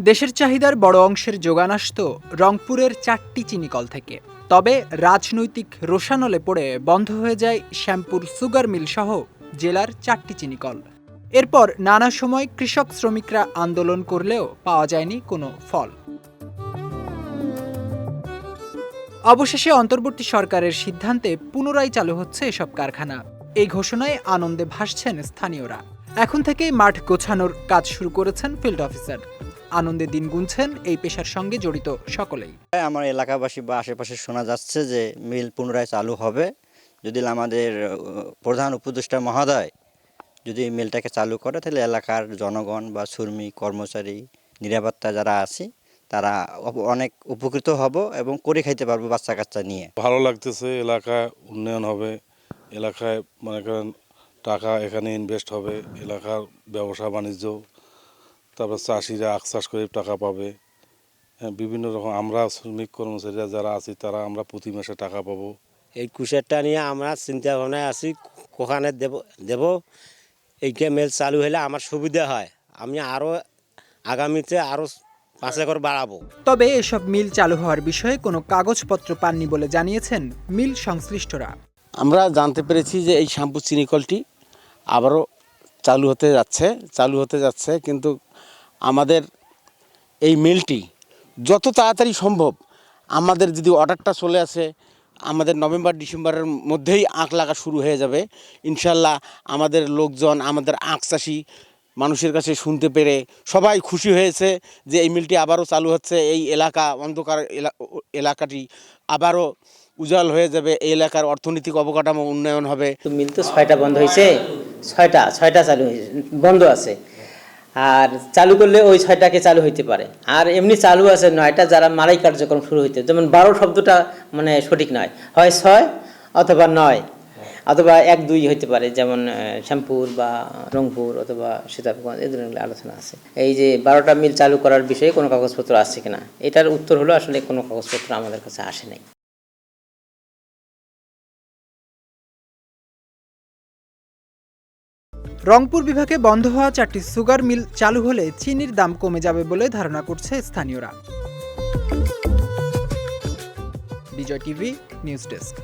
দেশের চাহিদার বড় অংশের যোগান আসত রংপুরের চারটি চিনিকল থেকে। তবে রাজনৈতিক রোশানলে পড়ে বন্ধ হয়ে যায় শ্যামপুর সুগার মিল সহ জেলার চারটি চিনিকল। এরপর নানা সময় কৃষক শ্রমিকরা আন্দোলন করলেও পাওয়া যায়নি কোনো ফল। অবশেষে অন্তর্বর্তী সরকারের সিদ্ধান্তে পুনরায় চালু হচ্ছে এসব কারখানা। এই ঘোষণায় আনন্দে ভাসছেন স্থানীয়রা। এখন থেকেই মাঠ গোছানোর কাজ শুরু করেছেন ফিল্ড অফিসার। আনন্দে দিন গুনছেন এই পেশার সঙ্গে জড়িত সকলেই। আমার এলাকাবাসী বা আশেপাশে শোনা যাচ্ছে যে মিল পুনরায় চালু হবে। যদি আমাদের প্রধান উপদেষ্টা মহোদয় যদি এই মিলটাকে চালু করে তাহলে এলাকার জনগণ বা শ্রমিক কর্মচারী নিরাপত্তা যারা আছে তারা অনেক উপকৃত হব এবং করে খাইতে পারব বাচ্চা কাচ্চা নিয়ে। ভালো লাগতেছে এলাকায় উন্নয়ন হবে। এলাকায় মনে করেন টাকা এখানে ইনভেস্ট হবে এলাকার ব্যবসা বাণিজ্য তারপর চাষিরা আখ চাষ করে টাকা পাবে। হ্যাঁ বিভিন্ন রকম আমরা শ্রমিক কর্মচারীরা যারা আছি তারা আমরা প্রতি মাসে টাকা পাবো। এই কুশেরটা নিয়ে আমরা চিন্তা ভাবনায় আছি কোখানে দেব দেব এই মেল চালু হলে আমার সুবিধা হয়। আমি আরও আগামীতে আরও পাঁচ একর বাড়াবো। তবে এসব মিল চালু হওয়ার বিষয়ে কোনো কাগজপত্র পাননি বলে জানিয়েছেন মিল সংশ্লিষ্টরা। আমরা জানতে পেরেছি যে এই শ্যাম্পু চিনিকলটি আবারও চালু হতে যাচ্ছে, চালু হতে যাচ্ছে, কিন্তু আমাদের এই মিলটি যত তাড়াতাড়ি সম্ভব, আমাদের যদি অর্ডারটা চলে আসে, আমাদের নভেম্বর, ডিসেম্বরের মধ্যেই আখ লাগা শুরু হয়ে যাবে। ইনশাল্লাহ আমাদের লোকজন, আমাদের আখ চাষি মানুষের কাছে শুনতে পেরে সবাই খুশি হয়েছে যে এই মিলটি আবারও চালু হচ্ছে। এই এলাকা, অন্ধকার এলা- এলাকাটি আবারও উজ্জ্বল হয়ে যাবে। এই এলাকার অর্থনৈতিক অবকাঠামো উন্নয়ন হবে। মিল তো ছয়টা বন্ধ হয়েছে। ছয়টা ছয়টা চালু বন্ধ আছে। আর চালু করলে ওই ছয়টাকে চালু হইতে পারে। আর এমনি চালু আছে নয়টা যারা মারাই কার্যক্রম শুরু হইতে, যেমন বারো শব্দটা মানে সঠিক নয়। হয় ছয় অথবা নয়, অথবা এক, দুই হইতে পারে, যেমন শ্যামপুর বা রংপুর অথবা সীতাবগঞ্জ এই ধরনের আলোচনা আছে। এই যে বারোটা মিল চালু করার বিষয়ে কোনো কাগজপত্র আসছে কিনা, এটার উত্তর হলো আসলে কোনো কাগজপত্র আমাদের কাছে আসে নাই। রংপুর বিভাগে বন্ধ হওয়া চারটি সুগার মিল চালু হলে চিনির দাম কমে যাবে বলে ধারণা করছে স্থানীয়রা। Bijoy TV, news desk.